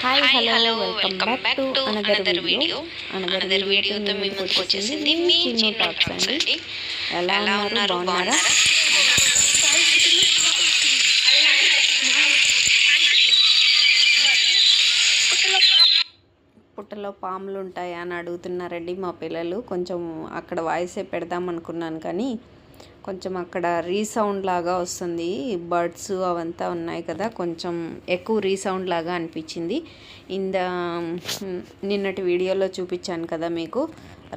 Hi hello welcome back to another video another వీడియోతో మేము ముందుకు వచ్చేసింది మీ చిన్న టాక్స్ అండి ఎలా ఉన్నారు బాగున్నారా పుట్టలో పాములు ఉంటాయా అని అడుగుతున్నారండి మా పిల్లలు కొంచెం అక్కడ వాయిసే పెడదాం అనుకున్నాను కానీ కొంచెం అక్కడ రీసౌండ్ లాగా వస్తుంది. బర్డ్స్ అవంతా ఉన్నాయి కదా కొంచెం ఎక్కువ రీసౌండ్ లాగా అనిపించింది. ఇంద నిన్నటి వీడియోలో చూపించాను కదా మీకు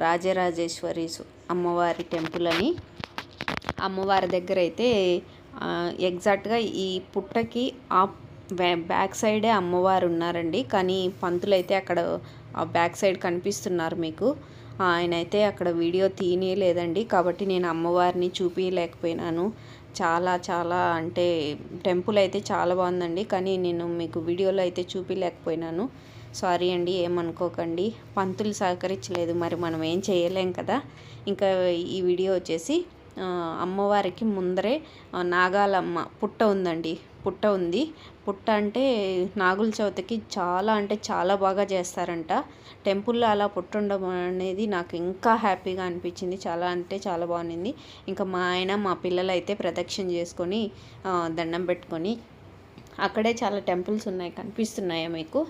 రాజరాజేశ్వరి అమ్మవారి టెంపుల్ అని. అమ్మవారి దగ్గర అయితే ఎగ్జాక్ట్గా ఈ పుట్టకి ఆ బ్యాక్ సైడే అమ్మవారు ఉన్నారండి. కానీ పంతులు అయితే అక్కడ ఆ బ్యాక్ సైడ్ కనిపిస్తున్నారు మీకు. ఆయన అయితే అక్కడ వీడియో తీయలేదండి. కాబట్టి నేను అమ్మవారిని చూపించలేకపోయినాను చాలా చాలా అంటే టెంపుల్ అయితే చాలా బాగుందండి. కానీ నేను మీకు వీడియోలో అయితే చూపించలేకపోయినాను సారీ అండి ఏమనుకోకండి. పంతులు సహకరించలేదు. మరి మనం ఏం చేయలేం కదా. ఇంకా ఈ వీడియో వచ్చేసి అమ్మవారికి ముందరే నాగాలమ్మ పుట్ట ఉందండి. పుట్ట ఉంది. పుట్ట అంటే నాగుల చవితికి చాలా అంటే చాలా బాగా చేస్తారంట. టెంపుల్లో అలా పుట్ట ఉండడం అనేది నాకు ఇంకా హ్యాపీగా అనిపించింది. చాలా అంటే చాలా బాగుంది. ఇంకా మా ఆయన మా పిల్లలు అయితే ప్రదక్షిణ చేసుకొని దండం పెట్టుకొని అక్కడే చాలా టెంపుల్స్ ఉన్నాయి కనిపిస్తున్నాయా మీకు?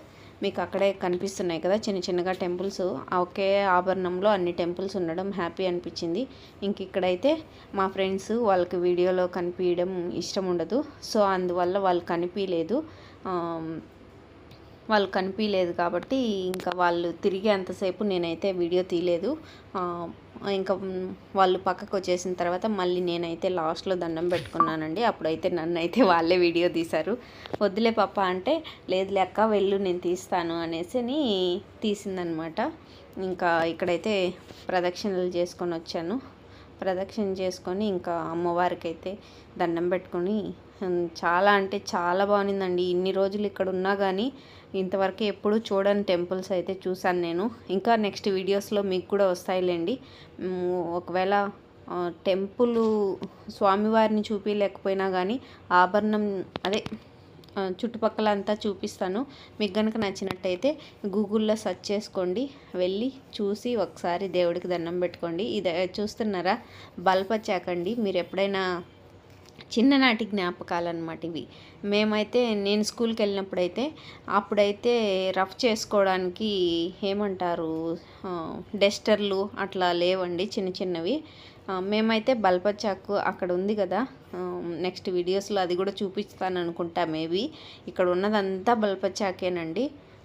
మీకు అక్కడే కనిపిస్తున్నాయి కదా చిన్న చిన్నగా టెంపుల్స్. ఒకే ఆభరణంలో అన్ని టెంపుల్స్ ఉండడం హ్యాపీ అనిపించింది. ఇంక ఇక్కడైతే మా ఫ్రెండ్స్ వాళ్ళకి వీడియోలో కనిపించడం ఇష్టం ఉండదు. సో అందువల్ల వాళ్ళు కనిపించలేదు వాళ్ళు కనిపించలేదు కాబట్టి ఇంకా వాళ్ళు తిరిగి అంతసేపు నేనైతే వీడియో తీయలేదు. ఇంకా వాళ్ళు పక్కకు వచ్చేసిన తర్వాత మళ్ళీ నేనైతే లాస్ట్లో దండం పెట్టుకున్నానండి. అప్పుడైతే నన్ను అయితే వాళ్ళే వీడియో తీశారు. వద్దులే పాప అంటే లేదు లెక్క వెళ్ళు నేను తీస్తాను అనేసి తీసిందనమాట. ఇంకా ఇక్కడైతే ప్రదక్షిణలు చేసుకొని వచ్చాను. ప్రదక్షిణ చేసుకొని ఇంకా అమ్మవారికి అయితే దండం పెట్టుకొని చాలా అంటే చాలా బాగుందండి. ఇన్ని రోజులు ఇక్కడ ఉన్నా కానీ ఇంతవరకు ఎప్పుడు చూడని టెంపుల్స్ అయితే చూశాను నేను. ఇంకా నెక్స్ట్ వీడియోస్లో మీకు కూడా వస్తాయిలేండి. ఒకవేళ టెంపుల్ స్వామివారిని చూపించలేకపోయినా కానీ ఆభరణం అదే చుట్టుపక్కల అంతా చూపిస్తాను. మీకు కనుక నచ్చినట్టయితే గూగుల్లో సెర్చ్ చేసుకోండి. వెళ్ళి చూసి ఒకసారి దేవుడికి దండం పెట్టుకోండి. ఇది చూస్తున్నారా? బల్పచ్చాకండి మీరు ఎప్పుడైనా చిన్ననాటి జ్ఞాపకాలు అనమాట ఇవి. మేమైతే నేను స్కూల్కి వెళ్ళినప్పుడైతే అప్పుడైతే రఫ్ చేసుకోవడానికి ఏమంటారు డెస్టర్లు డస్టర్లు అట్లా లేవండి చిన్న చిన్నవి. మేమైతే బల్పచాకు అక్కడ ఉంది కదా నెక్స్ట్ వీడియోస్లో అది కూడా చూపిస్తాను అనుకుంటా మేబీ. ఇక్కడ ఉన్నదంతా బల్పచాకేనండి.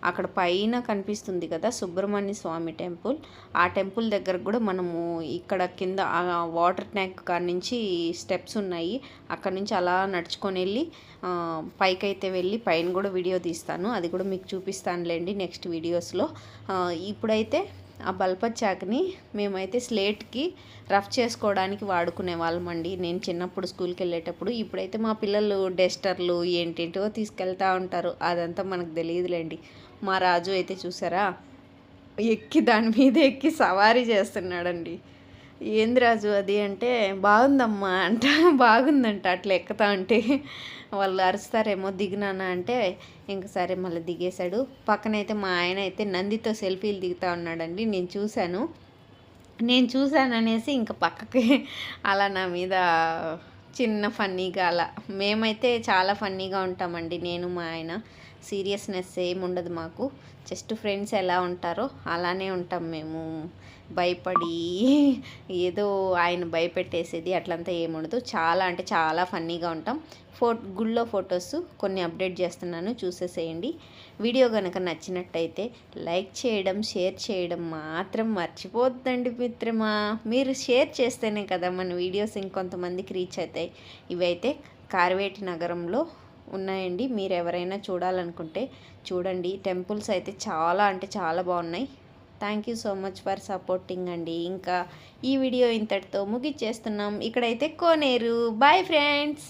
అక్కడ పైన కనిపిస్తుంది కదా సుబ్రహ్మణ్య స్వామి టెంపుల్. ఆ టెంపుల్ దగ్గర కూడా మనము ఇక్కడ కింద వాటర్ ట్యాంక్ కాడ నుంచి స్టెప్స్ ఉన్నాయి. అక్కడ నుంచి అలా నడుచుకొని వెళ్ళి పైకైతే వెళ్ళి పైన కూడా వీడియో తీస్తాను. అది కూడా మీకు చూపిస్తానులేండి నెక్స్ట్ వీడియోస్లో. ఇప్పుడైతే ఆ బల్పచ్చాకని మేమైతే స్లేట్కి రఫ్ చేసుకోవడానికి వాడుకునే వాళ్ళమండి. నేను చిన్నప్పుడు స్కూల్కి వెళ్ళేటప్పుడు ఇప్పుడైతే మా పిల్లలు డెస్టర్లు ఏంటేంటో తీసుకెళ్తూ ఉంటారు. అదంతా మనకు తెలియదులేండి. మా రాజు అయితే చూసారా? ఎక్కి దాని మీద ఎక్కి సవారీ చేస్తున్నాడండి. ఏంది రాజు అది అంటే బాగుందమ్మా అంట బాగుందంట అట్లా ఎక్కుతా ఉంటే వాళ్ళు అరుస్తారేమో దిగినానా అంటే ఇంక సరే మళ్ళీ దిగేశాడు. పక్కనైతే మా ఆయన అయితే నందితో సెల్ఫీలు దిగుతా ఉన్నాడండి. నేను చూశాను. నేను చూశాను అనేసి ఇంకా పక్కకి అలా నా మీద చిన్న ఫన్నీగా అలా. మేమైతే చాలా ఫన్నీగా ఉంటామండి నేను మా ఆయన. సీరియస్నెస్ ఏమి ఉండదు మాకు. జస్ట్ ఫ్రెండ్స్ ఎలా ఉంటారో అలానే ఉంటాం మేము. భయపడి ఏదో ఆయన భయపెట్టేసేది అట్లంతా ఏముండదు చాలా అంటే చాలా ఫన్నీగా ఉంటాం. ఫో గుళ్ళో ఫొటోస్ కొన్ని అప్డేట్ చేస్తున్నాను. చూసేసేయండి. వీడియో కనుక నచ్చినట్టయితే లైక్ చేయడం షేర్ చేయడం మాత్రం మర్చిపోద్దండి మిత్రమా. మీరు షేర్ చేస్తేనే కదా మన వీడియోస్ ఇంకొంతమందికి రీచ్ అవుతాయి. ఇవైతే కార్వేటి నగరంలో ఉన్నాయండి. మీరు ఎవరైనా చూడాలనుకుంటే చూడండి. టెంపుల్స్ అయితే చాలా అంటే చాలా బాగున్నాయి. Thank you so much for supporting అండి. ఇంకా ఈ వీడియో ఇంతటితో ముగిచ్చేస్తున్నాం. ఇక్కడైతే కోనేరు. Bye friends